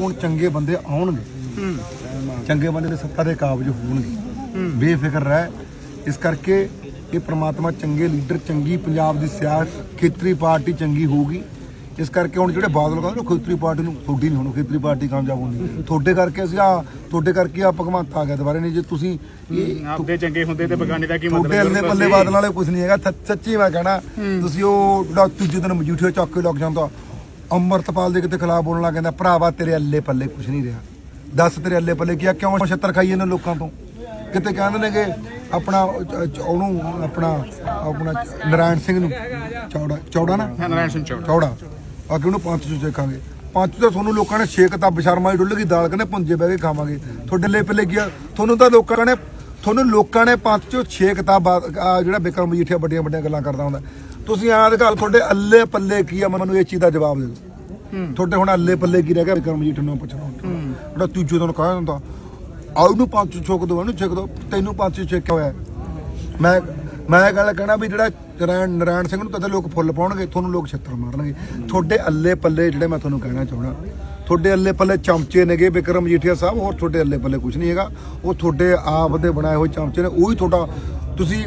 ਹੁਣ ਚੰਗੇ ਬੰਦੇ ਆਉਣਗੇ। ਚੰਗੇ ਬੰਦੇ ਦੇ ਸੱਤਾ ਦੇ ਕਾਬਜ ਹੋਣਗੇ। ਬੇਫਿਕਰ ਰਹਿ। ਇਸ ਕਰਕੇ ਇਹ ਪ੍ਰਮਾਤਮਾ ਚੰਗੇ ਲੀਡਰ ਚੰਗੀ ਪੰਜਾਬ ਦੀ ਸਿਆਸਤ ਖੇਤਰੀ ਪਾਰਟੀ ਚੰਗੀ ਹੋਊਗੀ। ਇਸ ਕਰਕੇ ਹੁਣ ਜਿਹੜੇ ਬਾਦਲ ਕਹਿੰਦੇ ਨੇ ਖੇਤਰੀ ਪਾਰਟੀ ਨੂੰ ਤੁਹਾਡੀ ਨਹੀਂ ਹੁਣ ਖੇਤਰੀ ਪਾਰਟੀ ਕਾਮਯਾਬ ਹੋਣੀ। ਤੁਹਾਡੇ ਕਰਕੇ ਅਸੀਂ ਆ ਤੁਹਾਡੇ ਕਰਕੇ ਆ ਭਗਵੰਤ ਆ ਗਿਆ ਦੁਬਾਰੇ ਨਹੀਂ। ਜੇ ਤੁਸੀਂ ਇਹ ਆਪਦੇ ਚੰਗੇ ਹੁੰਦੇ ਤੇ ਬਗਾਨੇ ਦਾ ਕੀ ਤੁਹਾਡੇ ਮਤਲਬ ਅੱਲੇ ਪੱਲੇ ਬਾਦਲ ਵਾਲੇ ਕੁਝ ਨਹੀਂ ਹੈਗਾ। ਸੱਚ- ਮੈਂ ਕਹਿਣਾ ਤੁਸੀਂ ਉਹ ਜਿਹੜਾ ਤੀਜੇ ਦਿਨ ਮਜੂਠੇ ਚੱਕ ਕੇ ਲੱਗ ਜਾਂਦਾ ਅੰਮ੍ਰਿਤਪਾਲ ਦੇ ਕਿਤੇ ਖਿਲਾਫ ਬੋਲਣ ਲੱਗ ਜਾਂਦਾ ਭਰਾਵਾ ਤੇਰੇ ਅੱਲੇ ਪੱਲੇ ਕੁਝ ਨਹੀਂ ਰਿਹਾ। ਦੱਸ ਤੇਰੇ ਅੱਲੇ ਪੱਲੇ ਕੀ ਆ? ਕਿਉਂ ਛੱਤਰ ਖਾਈ ਇਹਨਾਂ ਲੋਕਾਂ ਤੋਂ? ਕਿਤੇ ਕਹਿੰਦੇ ਨੇ ਕਿ ਆਪਣਾ ਉਹਨੂੰ ਆਪਣਾ ਆਪਣਾ ਨਰਾਇਣ ਸਿੰਘ ਨੂੰ ਚੌੜਾ ਚੌੜਾ ਨਾ? ਨਾਰਾਇਣ ਸਿੰਘ ਚੌੜ। ਚੌੜਾ। ਅੱਗੇ ਉਹਨੂੰ ਪੰਜ ਚੋਂ ਦੇਖਾਂਗੇ। ਪੰਜ ਤਾਂ ਤੁਹਾਨੂੰ ਲੋਕਾਂ ਨੇ ਛੇ ਕਿਤਾਬ ਸ਼ਰਮਾ ਦੀ ਡੁੱਲ ਗਈ ਦਾਲ ਕਹਿੰਦੇ ਪੁੰਜੇ ਬਹਿ ਕੇ ਖਾਵਾਂਗੇ। ਤੁਹਾਡੇ ਲਈ ਪੱਲੇ ਗਿਆ ਤੁਹਾਨੂੰ ਤਾਂ ਲੋਕਾਂ ਨੇ ਤੁਹਾਨੂੰ ਲੋਕਾਂ ਨੇ ਪੰਜ ਚੋਂ ਛੇ ਕਿਤਾਬ ਆਹ ਜਿਹੜਾ ਬਿਕਰਮ ਮਜੀਠੀਆ ਵੱਡੀਆਂ ਵੱਡੀਆਂ ਗੱਲਾਂ ਕਰਦਾ ਹੁੰਦਾ। ਤੁਸੀਂ ਆਹ ਦਿਖਾ ਤੁਹਾਡੇ ਅੱਲੇ ਪੱਲੇ ਕੀ ਆ? ਮੈਨੂੰ ਇਹ ਚੀਜ਼ ਦਾ ਜਵਾਬ ਦੇ ਦਿਓ। ਤੁਹਾਡੇ ਹੁਣ ਅੱਲੇ ਪੱਲੇ ਕੀ ਰਹਿ ਗਿਆ? ਬਿਕਰਮ ਮਜੀਠੀਆ ਨੂੰ ਪੁੱਛਣਾ। ਜਿਹੜਾ ਤੀਜੇ ਦਿਨ ਕਹਾਂ ਹੁੰਦਾ ਆ ਉਹਨੂੰ ਪੰਜ ਚੋਂ ਛੋਕ ਦੋ ਇਹਨੂੰ ਛੇਕ ਦੋ ਤੈਨੂੰ ਪੰਜ ਚੋਂ ਛੇਕਿਆ ਹੋਇਆ? ਮੈਂ ਮੈਂ ਗੱਲ ਕਹਿਣਾ ਵੀ ਜਿਹੜਾ ਨਰਾਇਣ ਨਰਾਇਣ ਸਿੰਘ ਨੂੰ ਤਾਂ ਲੋਕ ਫੁੱਲ ਪਾਉਣਗੇ, ਤੁਹਾਨੂੰ ਲੋਕ ਛੱਤਰ ਮਾਰਨਗੇ। ਤੁਹਾਡੇ ਅੱਲੇ ਪੱਲੇ ਜਿਹੜੇ ਮੈਂ ਤੁਹਾਨੂੰ ਕਹਿਣਾ ਚਾਹਣਾ ਤੁਹਾਡੇ ਅੱਲੇ ਪੱਲੇ ਚਮਚੇ ਨੇਗੇ ਵਿਕਰਮ ਜੀਠੀਆ ਸਾਹਿਬ, ਹੋਰ ਤੁਹਾਡੇ ਅੱਲੇ ਪੱਲੇ ਕੁਝ ਨਹੀਂ ਹੈਗਾ। ਉਹ ਤੁਹਾਡੇ ਆਪ ਦੇ ਬਣਾਏ ਹੋਏ ਚਮਚੇ ਨੇ, ਉਹੀ ਤੁਹਾਡਾ ਤੁਸੀਂ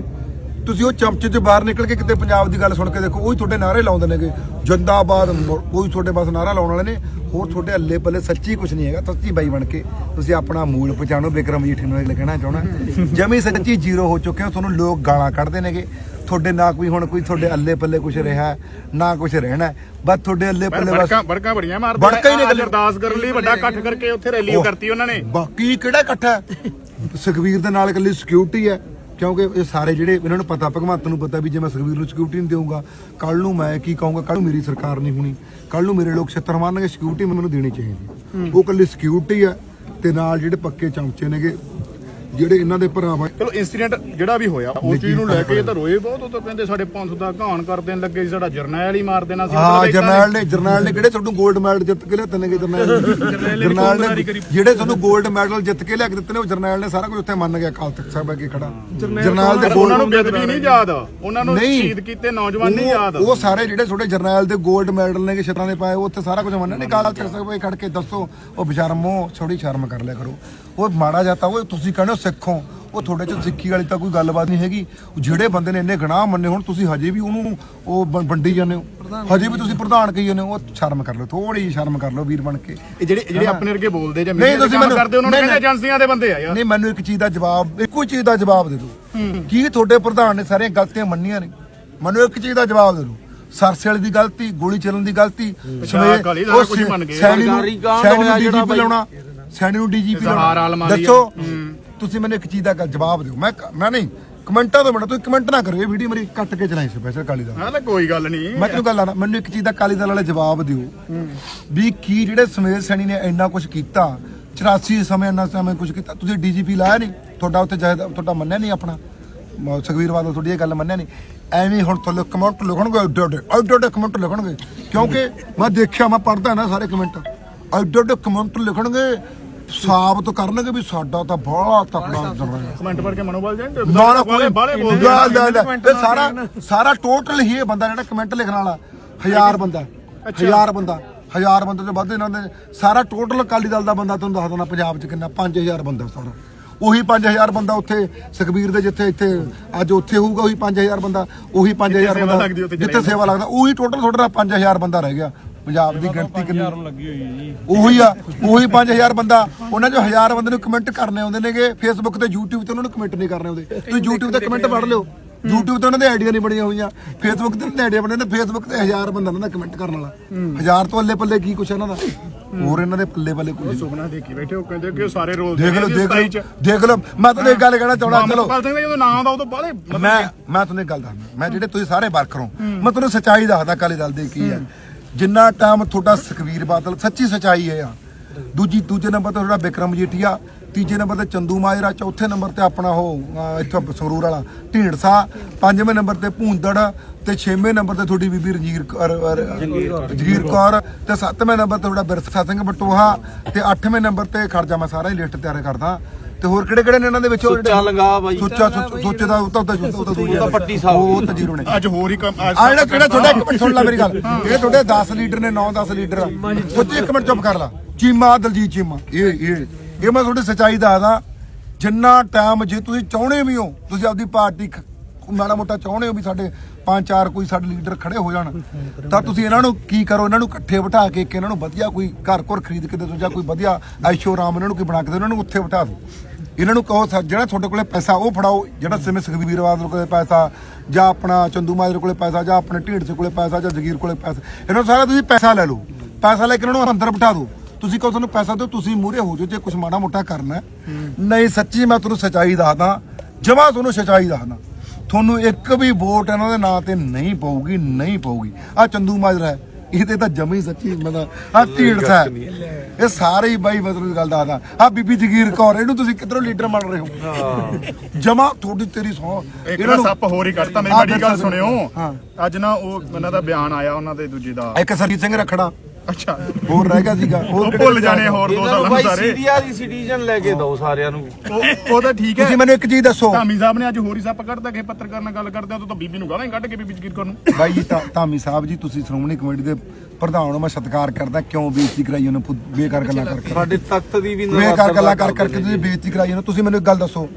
ਤੁਸੀਂ ਉਹ ਚਮਚੇ ਤੋਂ ਬਾਹਰ ਨਿਕਲ ਕੇ ਕਿਤੇ ਪੰਜਾਬ ਦੀ ਗੱਲ ਸੁਣ ਕੇ ਦੇਖੋ, ਉਹੀ ਤੁਹਾਡੇ ਨਾਰੇ ਲਾਉਂਦੇ ਨੇਗੇ। ਜਿੰਦਾਬਾਦ ਉਹੀ ਤੁਹਾਡੇ ਬਸ ਨਾਰਾ ਲਾਉਣ ਵਾਲੇ ਨੇ, ਹੋਰ ਤੁਹਾਡੇ ਅੱਲੇ ਪੱਲੇ ਸੱਚੀ ਕੁਝ ਨਹੀਂ ਹੈਗਾ, ਸੱਚੀ ਬਾਈ ਬਣ ਕੇ। ਤੁਸੀਂ ਆਪਣਾ ਮੂਲ ਪਛਾਣੋ, ਵਿਕਰਮ ਜੀਠੀ ਨੂੰ ਇਹ ਕਹਿਣਾ ਚਾਹਣਾ ਜਮੀ ਸੱਚੀ ਜ਼ੀਰੋ ਹੋ ਚੁੱਕੇ ਹੋ, ਤੁਹਾਨੂੰ ਲੋਕ ਗਾਲਾਂ ਕੱਢਦੇ ਨੇਗੇ। ਤੁਹਾਡੇ ਨਾ ਕੋਈ ਹੁਣ ਕੋਈ ਤੁਹਾਡੇ ਅੱਲੇ ਪੱਲੇ ਕੁਝ ਰਿਹਾ ਨਾ ਕੁਝ ਰਹਿਣਾ। ਬਸ ਤੁਹਾਡੇ ਅੱਲੇ ਪੱਲੇ ਬਸ ਬੜਕਾ ਬੜਕਾ ਬੜੀਆਂ ਮਾਰਦੇ ਬੜਕਾ ਹੀ ਨਿਕਲ- ਅਰਦਾਸ ਕਰਨ ਲਈ ਵੱਡਾ ਇਕੱਠ ਕਰਕੇ ਉੱਥੇ ਰੈਲੀ ਕਰਤੀ ਉਹਨਾਂ ਨੇ। ਬਾਕੀ ਕਿਹੜਾ ਇਕੱਠਾ ਹੈ? ਸੁਖਵੀਰ ਦੇ ਨਾਲ ਇਕੱਲੀ ਸਿਕਿਉਰਿਟੀ ਹੈ। ਕਿਉਂਕਿ ਇਹ ਸਾਰੇ ਜਿਹੜੇ ਇਹਨਾਂ ਨੂੰ ਪਤਾ ਭਗਵੰਤ ਨੂੰ ਪਤਾ ਵੀ ਜੇ ਮੈਂ ਸੁਖਵੀਰ ਨੂੰ ਸਿਕਿਉਰਿਟੀ ਨਹੀਂ ਦੇਵਾਂਗਾ ਕੱਲ ਨੂੰ ਮੈਂ ਕੀ ਕਹੂੰਗਾ? ਕੱਲ ਨੂੰ ਮੇਰੀ ਸਰਕਾਰ ਨਹੀਂ ਹੋਣੀ। ਕੱਲ ਨੂੰ ਮੇਰੇ ਲੋਕ ਛੱਤਰ ਮਾਰਨਗੇ ਸਿਕਿਉਰਿਟੀ ਮੈਨੂੰ ਦੇਣੀ ਚਾਹੀਦੀ। ਉਹ ਇਕੱਲੀ ਸਿਕਿਉਰਿਟੀ ਹੈ ਤੇ ਨਾਲ ਜਿਹੜੇ ਪੱਕੇ ਚਮਚੇ ਨੇਗੇ ਜਿਹੜੇ ਇਹਨਾਂ ਦੇ ਭਰਾ ਵਾ ਚਲੋ ਇਨਸੀਡੈਂਟ ਜਿਹੜਾ ਵੀ ਹੋਇਆ ਉਸ ਚੀਜ਼ ਨੂੰ ਲੈ ਕੇ ਇਹ ਤਾਂ ਰੋਏ ਬਹੁਤ ਉਹ ਤਾਂ ਕਹਿੰਦੇ ਸਾਡੇ 500 ਦਾ ਘਾਣ ਕਰ ਦੇਣ ਲੱਗੇ ਸੀ ਸਾਡਾ ਜਰਨੈਲ ਹੀ ਮਾਰ ਦੇਣਾ ਸੀ। ਹਾਂ ਜਰਨੈਲ ਨੇ ਜਰਨੈਲ ਨੇ ਕਿਹੜੇ ਤੁਹਾਨੂੰ 골ਡ ਮੈਡਲ ਜਿੱਤ ਕੇ ਲਿਆ? ਤਿੰਨ ਕੇ ਜਰਨੈਲ ਜਰਨੈਲ ਨੇ ਜਿਹੜੇ ਤੁਹਾਨੂੰ 골ਡ ਮੈਡਲ ਜਿੱਤ ਕੇ ਲਿਆ ਕੇ ਦਿੱਤੇ ਨੇ ਉਹ ਜਰਨੈਲ ਨੇ ਸਾਰਾ ਕੁਝ ਉੱਥੇ ਮੰਨ ਗਿਆ ਅਕਾਲ ਤਖਤ ਸਾਹਿਬ ਅੱਗੇ ਖੜਾ। ਜਰਨੈਲ ਦੇ ਉਹਨਾਂ ਨੂੰ ਬੇਦਬੀ ਨਹੀਂ ਯਾਦ। ਉਹਨਾਂ ਨੂੰ ਸ਼ਹੀਦ ਕੀਤੇ ਨੌਜਵਾਨ ਨਹੀਂ ਯਾਦ। ਉਹ ਸਾਰੇ ਜਿਹੜੇ ਤੁਹਾਡੇ ਜਰਨੈਲ ਦੇ ਗੋਲਡ ਮੈਡਲ ਨੇ ਕਿ ਛਤਰਾਂ ਦੇ ਪਾਏ ਉਹ ਉੱਥੇ ਸਾਰਾ ਕੁਝ ਮੰਨਣ ਨੇ। ਅਕਾਲ ਤਖਤ ਸਾਹਿਬ ਅੱਗੇ ਖੜ ਕੇ ਦੱਸੋ ਉਹ ਬੇਸ਼ਰਮੋ ਛੋੜੀ ਸ਼ਰਮ ਕਰ ਲਿਆ ਕਰੋ। ਉਹ ਮਾੜਾ ਜਾਤਾ ਉਹ ਤੁਸੀਂ ਕਹਿੰਦੇ ਹੋ ਸਿੱਖੋ ਉਹ ਤੁਹਾਡੇ ਚ ਸਿੱਖੀ ਵਾਲੀ ਤਾਂ ਕੋਈ ਗੱਲਬਾਤ ਨਹੀਂ ਹੈਗੀ। ਉਹ ਜਿਹੜੇ ਬੰਦੇ ਨੇ ਇੰਨੇ ਗੁਨਾਹ ਮੰਨੇ ਹੁਣ ਤੁਸੀਂ ਹਜੇ ਵੀ ਉਹਨੂੰ ਉਹ ਵੰਡੀ ਜਾਂਦੇ ਹੋ। ਹਜੇ ਵੀ ਤੁਸੀਂ ਪ੍ਰਧਾਨ ਕਹੀ ਜਾਂਦੇ ਹੋ ਉਹ ਸ਼ਰਮ ਕਰ ਲਓ ਥੋੜੀ ਸ਼ਰਮ ਕਰ ਲਓ ਵੀਰ ਬਣ ਕੇ। ਇਹ ਜਿਹੜੇ ਜਿਹੜੇ ਆਪਣੇ ਵਰਗੇ ਬੋਲਦੇ ਜਾਂ ਨਹੀਂ, ਤੁਸੀਂ ਮੈਨੂੰ- ਕਰਦੇ ਉਹਨਾਂ ਨੂੰ ਕਹਿੰਦੇ ਏਜੰਸੀਆਂ ਦੇ ਬੰਦੇ ਆ ਯਾਰ। ਨਹੀਂ ਮੈਨੂੰ ਇੱਕ ਚੀਜ਼ ਦਾ ਜਵਾਬ ਇੱਕੋ ਹੀ ਚੀਜ਼ ਦਾ ਜਵਾਬ ਦੇ ਦਿਓ। ਕੀ ਤੁਹਾਡੇ ਪ੍ਰਧਾਨ ਨੇ ਸਾਰੀਆਂ ਗਲਤੀਆਂ ਮੰਨੀਆਂ ਨੇ? ਮੈਨੂੰ ਇੱਕ ਚੀਜ਼ ਦਾ ਜਵਾਬ ਦੇ ਦਿਓ। ਸਰਸੇ ਵਾਲੀ ਦੀ ਗਲਤੀ ਗੋਲੀ ਚੱਲਣ ਦੀ ਗਲਤੀ ਪਿਸ਼ਾਬ ਵਾਲੀ ਸਾਰਾ ਕੁਝ ਹੀ ਮੰਨ ਗਏ। ਸੈਣੀ ਨੂੰ ਸੈਣੀ ਨੂੰ ਹੋਇਆ ਜਿਹੜਾ ਡੀਜੀਪੀ ਲਾਉਣਾ ਸੈਣੀ ਨੂੰ ਡੀਜੀਪੀ ਇਜ਼ਹਾਰ ਆਲਮ ਵਾਲੀ ਦੱਸੋ। ਤੁਸੀਂ ਮੈਨੂੰ ਇੱਕ ਚੀਜ਼ ਦਾ ਜਵਾਬ ਦਿਓ। ਮੈਂ ਮੈਂ ਨਹੀਂ ਕਮੈਂਟਾਂ ਤੋਂ ਬਣਾ ਤੁਸੀਂ ਕਮੈਂਟ ਨਾ ਕਰੋ ਇਹ ਵੀਡੀਓ ਮੇਰੀ ਕੱਟ ਕੇ ਚਲਾਈ ਸਪੈਸ਼ਲ ਕਾਲੀ ਦਾ ਹਾਂ ਤਾਂ ਕੋਈ ਗੱਲ ਨਹੀਂ। ਮੈਂ ਤੈਨੂੰ ਗੱਲ ਆਣਾ ਮੈਨੂੰ ਇੱਕ ਚੀਜ਼ ਦਾ ਕਾਲੀ ਦਲ ਵਾਲੇ ਜਵਾਬ ਦਿਓ। ਵੀ ਕੀ ਜਿਹੜੇ ਸਮੇਰ ਸੈਣੀ ਨੇ ਇੰਨਾ ਕੁਝ ਕੀਤਾ 84 ਸਮੇਂ ਇੰਨਾ ਸਮੇਂ ਕੁਝ ਕੀਤਾ ਤੁਸੀਂ ਡੀਜੀਪੀ ਲਾਇਆ ਨਹੀਂ? ਤੁਹਾਡਾ ਉੱਤੇ ਜਾਇਦਾ ਤੁਹਾਡਾ ਮੰਨਿਆ ਨਹੀਂ ਆਪਣਾ? ਮ- ਸੁਖਬੀਰ ਬਾਦਲ ਤੁਹਾਡੀ ਇਹ ਗੱਲ ਮੰਨਿਆ ਨਹੀਂ? ਐਵੇਂ ਹੁਣ ਤੁਹਾਨੂੰ ਕਮੈਂਟ ਲਿਖਣਗੇ ਐਡੇ ਐਡੇ ਐਡੇ ਐਡੇ ਕਮੈਂਟ ਲਿਖਣਗੇ। ਕਿਉਂਕਿ ਮੈਂ ਦੇਖਿਆ ਮੈਂ ਪੜਦਾ ਨਾ ਸਾਰੇ ਕਮੈਂਟ। ਐਡੇ ਐਡੇ ਕਮੈਂਟ ਲਿਖਣਗੇ ਸਾਬਤ ਕਰਨਗੇ ਵੀ ਸਾਡਾ ਤਾਂ ਬੜਾ ਤਕੜਾ ਜਰਨਾ ਹੈ। ਕਮੈਂਟ ਪੜ੍ਹ ਕੇ ਮਨੋਬਲ ਜਾਣ ਨਾ ਨਾ ਕੋਈ ਬਾਲੇ ਬੋਲਦੇ ਲੈ, ਲੈ, ਲੈ। ਇਹ ਸਾਰਾ ਸਾਰਾ ਟੋਟਲ ਹੀ ਇਹ ਬੰਦਾ ਜਿਹੜਾ ਕਮੈਂਟ ਲਿਖਣ ਵਾਲਾ ਹਜ਼ਾਰ ਬੰਦਾ ਹਜ਼ਾਰ ਬੰਦਾ। ਹਜ਼ਾਰ ਬੰਦੇ ਤੋਂ ਵੱਧ ਇਹਨਾਂ ਦੇ ਸਾਰਾ ਟੋਟਲ ਅਕਾਲੀ ਦਲ ਦਾ ਬੰਦਾ ਤੁਹਾਨੂੰ ਦੱਸ ਦਿੰਦਾ ਪੰਜਾਬ 'ਚ ਕਿੰਨਾ 5000 ਬੰਦਾ ਸਾਰਾ। ਉਹੀ 5000 ਬੰਦਾ ਉੱਥੇ ਸੁਖਬੀਰ ਦੇ ਜਿੱਥੇ ਇੱਥੇ ਅੱਜ ਉੱਥੇ ਹੋਊਗਾ ਉਹੀ 5000 ਬੰਦਾ ਉਹੀ 5000 ਸੇਵਾ ਬੰਦਾ ਜਿੱਥੇ ਸੇਵਾ ਲੱਗਦਾ ਉਹੀ ਟੋਟਲ ਤੁਹਾਡਾ 5000 ਬੰਦਾ ਰਹਿ ਗਿਆ। ਪੰਜਾਬ ਦੀ ਗਿਣਤੀ ਕਿੰਨੀ? ਲੱਗੀ ਹੋਈ ਹੈ ਜੀ। ਉਹੀ ਆ ਉਹੀ 5000 ਬੰਦਾ ਉਹਨਾਂ ਚੋਂ ਹਜ਼ਾਰ ਬੰਦੇ ਨੂੰ ਕਮੈਂਟ ਕਰਨੇ ਆਉਂਦੇ ਨੇਗੇ ਫੇਸਬੁੱਕ ਤੇ YouTube ਤੇ ਉਹਨਾਂ ਨੂੰ ਕਮੈਂਟ ਨਹੀਂ ਕਰਨੇ ਆਉਂਦੇ। ਤੁਸੀਂ YouTube ਤੇ ਕਮੈਂਟ ਪੜ੍ਹ ਲਿਓ। YouTube ਤੇ ਉਹਨਾਂ ਦੇ ਆਈਡੀਆਂ ਨਹੀਂ ਬਣੀਆਂ ਹੋਈਆਂ। ਫੇਸਬੁੱਕ ਤੇ ਉਹਨਾਂ ਆਈਡੀਆ ਬਣੇ ਨੇ ਫੇਸਬੁੱਕ ਤੇ ਹਜ਼ਾਰ ਬੰਦਾ ਉਹਨਾਂ ਦਾ ਕਮੈਂਟ ਕਰਨ ਵਾਲਾ। ਹਜ਼ਾਰ ਤੋਂ ਅੱਲੇ ਪੱਲੇ ਕੀ ਕੁਛ ਇਹਨਾਂ ਦਾ? ਹੋਰ ਇਹਨਾਂ ਦੇ ਪੱਲੇ ਪੱਲੇ ਕੁਝ ਸੁਪਨਾ ਦੇਖੀ ਬੈਠੇ ਉਹ ਕਹਿੰਦੇ ਕਿ ਸਾਰੇ ਰੋਲ ਦੇਖ ਲਓ ਦੇਖ ਲਓ ਦੇਖ ਲਓ ਮੈਂ ਤੁਹਾਨੂੰ ਇੱਕ ਗੱਲ ਕਹਿਣਾ ਚਾਹਣਾ ਚਲੋ। ਜਦੋਂ ਨਾਮ ਆਉਂਦਾ ਉਦੋਂ ਬਾਲੇ ਮੈਂ ਮੈਂ ਤੁਹਾਨੂੰ ਇੱਕ ਗੱਲ ਦੱਸਦਾ ਮੈਂ ਜਿਹੜੇ ਤੁਸੀਂ ਸਾਰੇ ਵਰਕਰ ਹੋ। ਮੈਂ ਤੁਹਾਨੂੰ ਸੱਚਾਈ ਦੱਸਦਾ ਕਾਲੀ ਦਲ ਦੇ ਕੀ ਹੈ। ਜਿੰਨਾ ਟਾਈਮ ਤੁਹਾਡਾ ਸੁਖਵੀਰ ਬਾਦਲ ਸੱਚੀ ਸੱਚਾਈ ਹੈ ਆ। ਦੂਜੀ ਦੂਜੇ ਨੰਬਰ ਤੇ ਤੁਹਾਡਾ ਬਿਕਰਮ ਜੀਠੀਆ, ਤੀਜੇ ਨੰਬਰ ਤੇ ਚੰਦੂ ਮਾਜਰਾ, ਚੌਥੇ ਨੰਬਰ ਤੇ ਆਪਣਾ ਉਹ ਇੱਥੋਂ ਸਰੂਰ ਵਾਲਾ, ਢੀਂਡਸਾ, ਪੰਜਵੇਂ ਨੰਬਰ ਤੇ ਭੂੰਦੜ ਤੇ ਛੇਵੇਂ ਨੰਬਰ ਤੇ ਤੁਹਾਡੀ ਬੀਬੀ ਰਣਜੀਰ ਕੌਰ ਅਰ- ਜਗੀਰ ਕੌਰ ਤੇ ਸੱਤਵੇਂ ਨੰਬਰ ਤੇ ਤੁਹਾਡਾ ਬਿਰਸਾ ਸਿੰਘ ਬਟੋਹਾ ਤੇ ਅੱਠਵੇਂ ਨੰਬਰ ਤੇ ਖਰਜਾ ਮੈਂ ਸਾਰਾ ਹੀ ਲਿਸਟ ਤਿਆਰ ਕਰਦਾ। ਤੇ ਹੋਰ ਕਿਹੜੇ ਕਿਹੜੇ ਨੇ ਇਹਨਾਂ ਦੇ ਵਿੱਚ ਸੁੱਚਾ ਲੰਗਾ ਬਾਈ। ਸੋਚਾ ਸੋਚੇ ਦਾ ਉਹ ਤਾਂ ਉਹ ਤਾਂ ਉਹ ਤਾਂ ਦੂਜਾ। ਉਹ ਪੱਟੀ ਸਾਹਿਬ। ਉਹ ਤਾਂ ਜ਼ੀਰੋ ਨੇ। ਅੱਜ ਹੋਰ ਹੀ ਕੰਮ ਆ ਜਿਹੜਾ ਜਿਹੜਾ ਤੁਹਾਡਾ ਇੱਕ ਮਿੰਟ ਸੁਣ ਲੈ ਮੇਰੀ ਗੱਲ। ਜਿਹੜੇ ਤੁਹਾਡੇ 10 ਲੀਡਰ ਨੇ 9 10 ਲੀਡਰ ਆ ਸੋਚੀ ਇੱਕ ਮਿੰਟ ਚੁੱਪ ਕਰ ਲਾ। ਚੀਮਾ ਦਲਜੀਤ ਚੀਮਾ। ਇਹ ਇਹ ਇਹ ਮੈਂ ਤੁਹਾਡੀ ਸੱਚਾਈ ਦੱਸਦਾ। ਜਿੰਨਾ ਟਾਈਮ ਜੇ ਤੁਸੀਂ ਚਾਹੁੰਦੇ ਵੀ ਹੋ ਤੁਸੀਂ ਆਪਦੀ ਪਾਰਟੀ ਮਾੜਾ ਮੋਟਾ ਚਾਹੁੰਦੇ ਹੋ ਵੀ ਸਾਡੇ ਪੰਜ ਚਾਰ ਕੋਈ ਸਾਡੇ ਲੀਡਰ ਖੜੇ ਹੋ ਜਾਣ ਤਾਂ ਤੁਸੀਂ ਇਹਨਾਂ ਨੂੰ ਕੀ ਕਰੋ? ਇਹਨਾਂ ਨੂੰ ਇਕੱਠੇ ਬਿਠਾ ਕੇ ਇੱਕ ਇਹਨਾਂ ਨੂੰ ਵਧੀਆ ਕੋਈ ਘਰ ਘਰ ਖਰੀਦ ਕੇ ਦੇ ਦਿਓ ਜਾਂ ਕੋਈ ਵਧੀਆ ਐਸ਼ੋ ਆਰਾਮ ਇਹਨਾਂ ਨੂੰ ਕੋਈ ਬਣਾ ਕੇ ਦਿਓ ਇਹਨਾਂ ਨੂੰ ਉੱਥੇ ਬਿਠਾ ਦਿਓ। ਇਹਨਾਂ ਨੂੰ ਕਹੋ ਜਿਹੜਾ ਤੁਹਾਡੇ ਕੋਲੇ ਪੈਸਾ, ਉਹ ਫੜਾਓ। ਜਿਹੜਾ ਸਿਮੇ ਸੁਖਬੀਰ ਬਾਦਲ ਕੋਲੇ ਪੈਸਾ, ਜਾਂ ਆਪਣਾ ਚੰਦੂ ਮਾਜਰੇ ਕੋਲੇ ਪੈਸਾ, ਜਾਂ ਆਪਣੇ ਢੀਂਡਸੇ ਕੋਲੇ ਪੈਸਾ, ਜਾਂ ਜਗੀਰ ਕੋਲੇ ਪੈਸਾ। ਇਹਨਾਂ ਨੂੰ ਸਾਰਾ ਤੁਸੀਂ ਪੈਸਾ ਲੈ ਲਓ। ਪੈਸਾ ਲੈ ਕੇ ਇਹਨਾਂ ਨੂੰ ਅੰਦਰ ਬਿਠਾ ਦਿਓ। ਤੁਸੀਂ ਕਹੋ ਤੁਹਾਨੂੰ ਪੈਸਾ ਦਿਓ, ਤੁਸੀਂ ਮੂਹਰੇ ਹੋ ਜਾਓ, ਜੇ ਕੁਝ ਮਾੜਾ ਮੋਟਾ ਕਰਨਾ ਨਹੀਂ, ਸੱਚੀ ਮੈਂ ਤੁਹਾਨੂੰ ਸਚਾਈ ਦੱਸਦਾ, ਜਮਾ ਤੁਹਾਨੂੰ ਸਚਾਈ ਦੱਸਦਾ। ਤੁਹਾਨੂੰ ਇੱਕ ਵੀ ਵੋਟ ਇਹਨਾਂ ਦੇ ਨਾਂ ਤੇ ਨਹੀਂ ਪਊਗੀ ਨਹੀਂ ਪਊਗੀ। ਆ ਚੰਦੂ ਮਾਜਰਾ ਹੈ। ਇਹਦੇ ਤਾਂ ਜਮੀ ਸੱਚੀ ਮਤਲਬ ਆ ਢੀਂਡਸਾ ਹੈ ਇਹ ਸਾਰੇ ਹੀ ਬਾਈ ਮਤਲਬ ਗੱਲ ਦੱਸਦਾ। ਆ ਬੀਬੀ ਜਗੀਰ ਕੌਰ ਇਹਨੂੰ ਤੁਸੀਂ ਕਿੱਧਰੋਂ ਲੀਡਰ ਮੰਨ ਰਹੇ ਹੋ? ਜਮਾ ਤੁਹਾਡੀ ਤੇਰੀ ਸੌ। ਇੱਕ ਨਾ ਸੱਪ ਹੋਰ ਹੀ ਕੱਢਤਾ ਮੇਰੀ ਬੜੀ ਗੱਲ ਸੁਣਿਓ। ਹਾਂ। ਅੱਜ ਨਾ ਉਹ ਉਹਨਾਂ ਦਾ ਬਿਆਨ ਆਇਆ ਉਹਨਾਂ ਦੇ ਦੂਜੇ ਦਾ। ਇੱਕ ਸਰਜੀਤ ਸਿੰਘ ਰਖੜਾ। ਅੱਛਾ। ਹੋਰ ਰਹਿ ਗਿਆ ਸੀਗਾ। ਉਹ ਭੁੱਲ ਜਾਣੇ ਹੋਰ ਦੋ ਇਹਨਾਂ ਸਾਲਾਂ ਨੂੰ ਨੂੰ ਬਾਈ ਸਾਰੇ। ਸੀਰੀਆ ਦੀ ਸਿਟੀਜ਼ਨ ਲੈ ਕੇ ਦਿਓ ਸਾਰਿਆਂ ਨੂੰ। ਉਹ ਉਹ ਤਾਂ ਠੀਕ ਹੈ। ਤੁਸੀਂ ਮੈਨੂੰ ਇੱਕ ਚੀਜ਼ ਦੱਸੋ। ਧਾਮੀ ਸਾਹਿਬ ਨੇ ਅੱਜ ਹੋਰ ਹੀ ਸੱਪ ਕੱਢਦਾ ਕਿ ਪੱਤਰਕਾਰ ਨਾਲ ਗੱਲ ਕਰਦੇ ਆ ਤੂੰ ਤਾਂ ਬੀਬੀ ਨੂੰ ਗਾਲਾਂ ਹੀ ਕੱਢ ਕੇ ਬੀਬੀ ਜਗੀਰ ਕੌਰ ਨੂੰ। ਬਾਈ ਜੀ ਤਾਂ ਧਾਮੀ ਸਾਹਿਬ ਜੀ ਤੁਸੀਂ ਸ਼੍ਰੋਮਣੀ ਕਮੇਟੀ ਦੇ ਪ੍ਰਧਾਨ ਹੋ ਮੈਂ ਸਤਿਕਾਰ ਕਰਦਾ ਕਿਉਂ ਬੇਇੱਜ਼ਤੀ ਕਰਾਈ ਉਹਨੂੰ ਬੇਕਾਰ ਗੱਲਾਂ ਕਰਕੇ ਸਾਡੇ ਤਖਤ ਦੀ ਵੀ ਬੇਕਾਰ ਗੱਲਾਂ ਕਰ ਕਰਕੇ ਤੁਸੀਂ ਬੇਇੱਜ਼ਤੀ ਕਰਾਈ ਉਹਨੂੰ। ਤੁਸੀਂ ਮੈਨੂੰ ਇੱਕ ਗੱਲ ਦੱਸੋ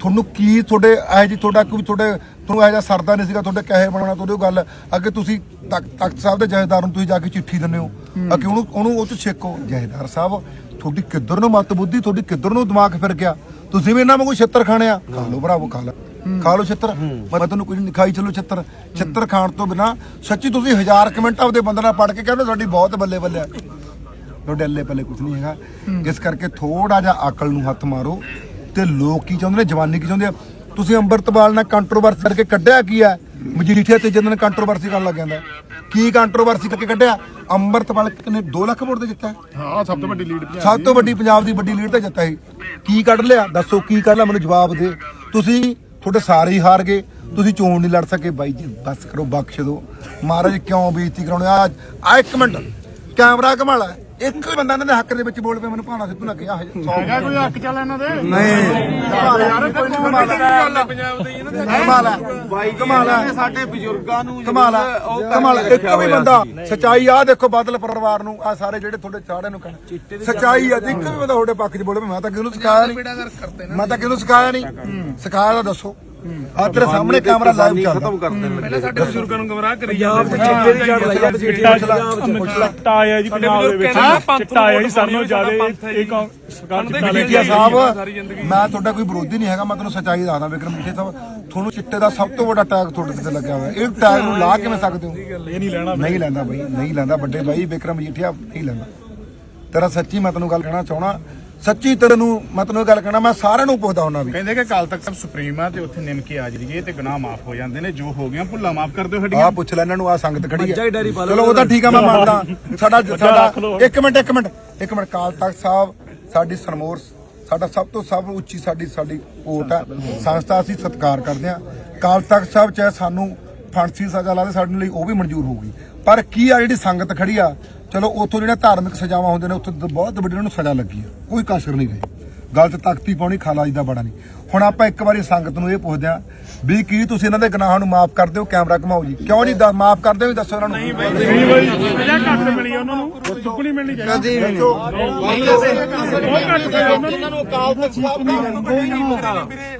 ਤੁਹਾਨੂੰ ਕੀ ਤੁਹਾਡੇ ਇਹ ਜੀ ਤੁਹਾਡਾ ਕੋਈ ਤੁਹਾਡੇ ਤੁਹਾਨੂੰ ਜਿਹਾ ਸਰਦਾ ਨਹੀਂ ਸੀਗਾ ਤੁਹਾਡੇ ਕਹੇ ਬਣਾਉਣਾ ਤੁਹਾਡੇ ਉਹ ਗੱਲ। ਅੱਗੇ ਤੁਸੀਂ ਤਖਤ ਸਾਹਿਬ ਦੇ ਜਹੇਦਾਰ ਨੂੰ ਤੁਸੀਂ ਜਾ ਕੇ ਚਿੱਠੀ ਦਿੰਦੇ ਹੋ। ਅੱਗੇ ਉਹਨੂੰ ਉਹਨੂੰ ਉਹ ਚ ਛੇਕੋ। ਜਹੇਦਾਰ ਸਾਹਿਬ ਤੁਹਾਡੀ ਕਿੱਧਰ ਨੂੰ ਮਤ ਬੁੱਧੀ ਤੁਹਾਡੀ ਕਿੱਧਰ ਨੂੰ ਦਿਮਾਗ ਫਿਰ ਗਿਆ? ਤੁਸੀਂ ਵੀ ਇਹਨਾਂ ਵਾਂਗੂ ਛਿੱਤਰ ਖਾਣੇ ਆ? ਖਾ ਲਓ ਭਰਾਵੋ ਖਾ ਲਓ। ਖਾ ਲਓ ਛਿੱਤਰ। ਮੈਂ ਤੁਹਾਨੂੰ ਕੁਝ ਨਹੀਂ ਖਾਈ ਚਲੋ ਛਿੱਤਰ। ਛਿੱਤਰ ਖਾਣ ਤੋਂ ਬਿਨਾ ਸੱਚੀ ਤੁਸੀਂ ਹਜ਼ਾਰ ਕਮੈਂਟ ਆਪਦੇ ਬੰਦੇ ਨਾਲ ਪੜ ਕੇ ਕਹਿੰਦੇ ਸਾਡੀ ਬਹੁਤ ਬੱਲੇ ਬੱਲੇ ਤੁਹਾਡੇ ਅੱਲੇ ਪੱਲੇ ਕੁਝ ਨਹੀਂ ਹੈਗਾ। ਇਸ ਕਰਕੇ ਥੋੜਾ ਜਿਹਾ ਅਕਲ ਨੂੰ ਹੱਥ ਮਾਰੋ। ਤੇ ਲੋਕ ਕੀ ਚਾਹੁੰਦੇ ਨੇ? ਜਵਾਨੀ ਕੀ ਚਾਹੁੰਦੇ ਆ? ਤੁਸੀਂ ਅੰਮ੍ਰਿਤਪਾਲ ਨਾਲ ਕੰਟਰੋਵਰਸੀ ਕਰਕੇ ਕੱਢਿਆ ਕੀ ਹੈ ਮਜੀਠੀਆ ਤੇ ਜਦੋਂ ਕੰਟਰੋਵਰਸੀ ਕਰਨ ਲੱਗ ਜਾਂਦਾ। ਕੀ ਕੰਟਰੋਵਰਸੀ ਕਰਕੇ ਕੱਢਿਆ? ਅੰਮ੍ਰਿਤਪਾਲ ਕਿਨੇ 2 ਲੱਖ ਵੋਟ ਦੇ ਜਿੱਤਿਆ ਹਾਂ। ਸਭ ਤੋਂ ਵੱਡੀ ਲੀਡ ਪੰਜਾਬ ਸਭ ਤੋਂ ਵੱਡੀ ਪੰਜਾਬ ਦੀ ਵੱਡੀ ਲੀਡ ਤੇ ਜਿੱਤਾ ਸੀ ਕੀ ਕੱਢ ਲਿਆ? ਦੱਸੋ ਕੀ ਕੱਢ ਲਿਆ? ਮੈਨੂੰ ਜਵਾਬ ਦੇ। ਤੁਸੀਂ ਤੁਹਾਡੇ ਸਾਰੇ ਹੀ ਹਾਰ ਗਏ। ਤੁਸੀਂ ਚੋਣ ਨਹੀਂ ਲੜ ਸਕੇ। ਬਾਈ ਜੀ ਬਸ ਕਰੋ ਬਖਸ਼ ਦਿਓ। ਮਹਾਰਾਜ ਕਿਉਂ ਬੇਇੱਜ਼ਤੀ ਕਰਾਉਣੇ ਆ? ਆ ਇੱਕ ਮਿੰਟ। ਕੈਮਰਾ ਘਮਾਲਾ ਇੱਕ ਵੀ ਬੰਦਾ ਇਹਨਾਂ ਦੇ ਹੱਕ ਦੇ ਵਿੱਚ ਬੋਲ ਪਿਆ ਮੈਨੂੰ ਭਾਣਾ ਸਿੱਧੂ ਨਾ ਕਿਹਾ ਹਜੇ। ਹੈਗਾ ਕੋਈ ਹੱਕ ਚੱਲ ਇਹਨਾਂ ਦੇ? ਯਾਰ ਕੋਈ ਨਹੀਂ ਕਮਾਲ ਕਮਾਲ ਹੈ। ਕਮਾਲ ਹੈ। ਸਾਡੇ ਬਜ਼ੁਰਗਾਂ ਨੂੰ ਕਮਾਲ ਹੈ। ਉਹ ਕਮਾਲ ਹੈ। ਇੱਕ ਵੀ ਬੰਦਾ ਸਚਾਈ ਆ ਦੇਖੋ ਬਾਦਲ ਪਰਿਵਾਰ ਨੂੰ ਆ ਸਾਰੇ ਜਿਹੜੇ ਤੁਹਾਡੇ ਚਾੜੇ ਨੂੰ ਕਹਿਣ। ਸਚਾਈ ਆ ਇੱਕ ਵੀ ਬੰਦਾ ਤੁਹਾਡੇ ਪੱਖ 'ਚ ਬੋਲੇ ਮੈਂ ਤਾਂ ਕਿਹਨੂੰ ਸਿਖਾਇਆ ਨਹੀਂ। ਮੈਂ ਤਾਂ ਕਿਹਨੂੰ ਸਿਖਾਇਆ ਨਹੀਂ। ਸਿਖਾਇਆ ਤਾਂ ਦੱਸੋ। ਆ ਤੇਰੇ ਸਾਹਮਣੇ ਕੈਮਰਾ ਲਾਈਵ ਚੱਲਦਾ ਖਤਮ ਕਰ ਦੇਣ ਪਹਿਲਾਂ ਸਾਡੇ ਬਜ਼ੁਰਗਾਂ ਨੂੰ ਗਮਰਾਹ ਕਰੀ ਜਾਂਦੇ ਚਿੱਟੇ ਦੀ ਜੜ ਲਾਈ ਚਿੱਟਾ ਆਇਆ ਜੀ ਪੰਜਾਬ ਦੇ ਵਿੱਚ। ਚਿੱਟਾ ਆਇਆ ਜੀ ਸਾਨੂੰ ਜ਼ਿਆਦਾ ਇਹ ਕੌਮ ਸਰਕਾਰ ਕੇ ਮਜੀਠੀਆ ਸਾਹਿਬ ਮੈਂ ਤੁਹਾਡਾ ਕੋਈ ਵਿਰੋਧੀ ਨਹੀਂ ਹੈਗਾ ਮੈਂ ਤੁਹਾਨੂੰ ਸੱਚਾਈ ਦੱਸਦਾ ਵਿਕਰਮ ਮਜੀਠੀਆ ਸਾਹਿਬ ਤੁਹਾਨੂੰ ਚਿੱਟੇ ਦਾ ਸਭ ਤੋਂ ਵੱਡਾ ਟੈਗ ਤੁਹਾਡੇ ਤੇ ਲੱਗਿਆ ਹੋਇਆ। ਇਹ ਟੈਗ ਨੂੰ ਲਾ ਕਿਵੇਂ ਸਕਦੇ ਹੋ? ਇਹ ਨਹੀਂ ਲੈਣਾ ਨਹੀਂ ਲੈਂਦਾ ਬਈ ਨਹੀਂ ਲੈਂਦਾ ਵੱਡੇ ਬਾਈ ਵਿਕਰਮ ਮਜੀਠੀਆ ਨਹੀਂ ਲੈਂਦਾ। ਤੇਰਾ ਸੱਚੀ ਮੈਂ ਤੈਨੂੰ ਗੱਲ ਕਹਿਣਾ ਚਾਹਣਾ ਸੱਚੀ ਤੈਨੂੰ ਮੈਂ ਤੈਨੂੰ ਇਹ ਗੱਲ ਕਹਿਣਾ ਮੈਂ ਸਾਰਿਆਂ ਨੂੰ ਪੁੱਛਦਾ ਹੁੰਦਾ ਵੀ। ਕਹਿੰਦੇ ਕਿ ਕਾਲ ਤੱਕ ਸਭ ਸੁਪਰੀਮ ਆ ਤੇ ਉੱਥੇ ਨਿਮ ਕੇ ਆ ਜਾਈਏ ਤੇ ਗੁਨਾਹ ਮਾਫ ਹੋ ਜਾਂਦੇ ਨੇ ਜੋ ਹੋ ਗਿਆ ਭੁੱਲਾ ਮਾਫ ਕਰ ਦਿਓ ਆ ਸਾਡੀਆਂ ਪੁੱਛ ਲੈ ਇਹਨਾਂ ਨੂੰ ਆ ਸੰਗਤ ਖੜੀ ਹੈ ਚਲੋ ਉਹ ਤਾਂ ਠੀਕ ਆ ਮੈਂ ਮੰਨਦਾ। ਸਾਡਾ ਸਾਡਾ ਇੱਕ ਮਿੰਟ ਇੱਕ ਮਿੰਟ ਇੱਕ ਮਿੰਟ ਕਾਲ ਤਖਤ ਸਾਹਿਬ ਸਾਡੀ ਸਰਮੋਰ ਸਾਡਾ ਸਭ ਤੋਂ ਸਭ ਉੱਚੀ ਸਾਡੀ ਸਾਡੀ ਕੋਟ ਹੈ ਸੰਸਥਾ ਅਸੀਂ ਸਤਿਕਾਰ ਕਰਦੇ ਹਾਂ। ਕਾਲ ਤਖਤ ਸਾਹਿਬ ਚਾਹੇ ਸਾਨੂੰ ਫਾਂਸੀ ਦੀ ਸਜ਼ਾ ਲਾਦੇ ਸਾਡੇ ਲਈ ਉਹ ਵੀ ਮਨਜ਼ੂਰ ਹੋਊਗੀ। ਪਰ ਕੀ ਆ ਜਿਹੜੀ ਸੰਗਤ ਖੜੀ ਆ? ਚਲੋ ਉੱਥੋਂ ਜਿਹੜੀਆਂ ਧਾਰਮਿਕ ਸਜ਼ਾਵਾਂ ਹੁੰਦੇ ਨੇ, ਉੱਥੇ ਬਹੁਤ ਵੱਡੀ ਉਹਨਾਂ ਨੂੰ ਸਜ਼ਾ ਲੱਗੀ ਆ। ਕੋਈ ਕਸਰ ਨਹੀਂ ਰਹੀ। ਗਲਤ ਤੇ ਤਖਤੀ ਪਾਉਣੀ, ਖਾਲਾ ਜੀ ਦਾ ਬੜਾ ਨਹੀਂ। ਹੁਣ ਆਪਾਂ ਇੱਕ ਵਾਰੀ ਸੰਗਤ ਨੂੰ ਇਹ ਪੁੱਛਦੇ ਆ ਵੀ ਕੀ ਤੁਸੀਂ ਇਹਨਾਂ ਦੇ ਗੁਨਾਹਾਂ ਨੂੰ ਮਾਫ ਕਰਦੇ ਹੋ? ਕੈਮਰਾ ਘਮਾਓ ਜੀ। ਕਿਉਂ ਜੀ? ਮਾਫ ਕਰਦੇ ਹੋ ਦੱਸੋ ਇਹਨਾਂ ਨੂੰ। ਨਹੀਂ ਬਾਈ ਸਜ਼ਾ ਘੱਟ ਮਿਲੀ ਉਹਨਾਂ ਨੂੰ। ਚੁੱਕਣੀ ਮਿਲਣੀ ਚਾਹੀਦੀ। ਕਦੇ ਵੀ ਨਹੀਂ। ਬਹੁਤ ਘੱਟ ਸਜ਼ਾ ਉਹਨਾਂ ਨੂੰ।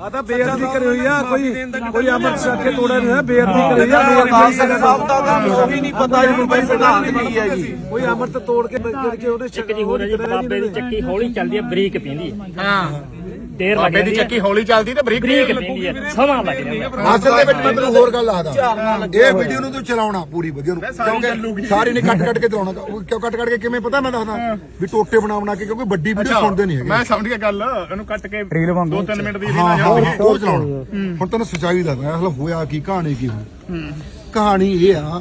ਆ ਤਾਂ ਬੇਅਦਬੀ ਕਰੀ ਹੋਈ ਆ। ਕੋਈ ਕੋਈ ਅਮਰ ਸਾਖੇ ਤੋੜਾ ਨਹੀਂ ਹੋਇਆ। ਬੇਅਦਬੀ ਕਰੀ ਹੋਈ ਆ। ਅਕਾਲ ਤਖਤ ਸਾਹਿਬ ਦਾ ਤਾਂ ਉਹ ਵੀ ਨਹੀਂ ਪਤਾ ਜੀ ਕੋਈ ਪ੍ਰਧਾਨ ਕੀ ਹੈ ਜੀ। ਕੋਈ ਅਮਰਤ ਤੋੜ ਕੇ ਕਰਕੇ ਉਹਦੇ ਚੱਕ ਜੀ ਹੋ ਰਹੀ ਹੈ ਬਾਬੇ ਦੀ ਚੱਕੀ ਹੌਲੀ ਚੱਲਦੀ ਹੈ ਬਰੀਕ ਪੀਂਦੀ ਹੈ। ਹਾਂ। ਦੇਰ ਲੱਗ ਬਾਬੇ ਦੀ ਜਾਂਦੀ ਹੈ। ਚੱਕੀ ਹੌਲੀ ਚੱਲਦੀ ਤੇ ਬਰੀਕ ਬਰੀਕ ਪੀਂਦੀ ਹੈ। ਸਮਾਂ ਲੱਗ ਜਾਂਦਾ। ਅਸਲ ਦੇ ਵਿੱਚ ਮੈਂ ਤੈਨੂੰ ਹੋਰ ਗੱਲ ਦੱਸਦਾ ਇਹ ਵੀਡੀਓ ਨੂੰ ਤੂੰ ਚਲਾਉਣਾ ਪੂਰੀ ਵਧੀਆ ਨੂੰ। ਕਿਉਂਕਿ ਸਾਰੀ ਨੇ ਕੱਟ ਕੱਟ ਕੇ ਚਲਾਉਣਾ ਉਹ ਕਿਉਂ ਕੱਟ ਕੱਟ ਕੇ ਕਿਵੇਂ ਪਤਾ ਮੈਂ ਦੱਸਦਾ? ਵੀ ਟੋਟੇ ਬਣਾ ਬਣਾ ਕੇ ਕਿਉਂਕਿ ਵੱਡੀ ਵੀਡੀਓ ਸੁਣਦੇ ਨਹੀਂ ਹੈਗੇ। ਮੈਂ ਸਮਝ ਗਿਆ ਗੱਲ। ਇਹਨੂੰ ਕੱਟ ਕੇ 2-3 ਮਿੰਟ ਦੀ ਰੀਲ ਆ ਹਾਂ। ਉਹ ਚਲਾਉਣਾ। ਹੁਣ ਤੈਨੂੰ ਸੱਚਾਈ ਦੱਸਦਾ ਅਸਲ ਹੋਇਆ ਕੀ ਕਹਾਣੀ ਕੀ ਹੋਈ। ਕਹਾਣੀ ਇਹ ਆ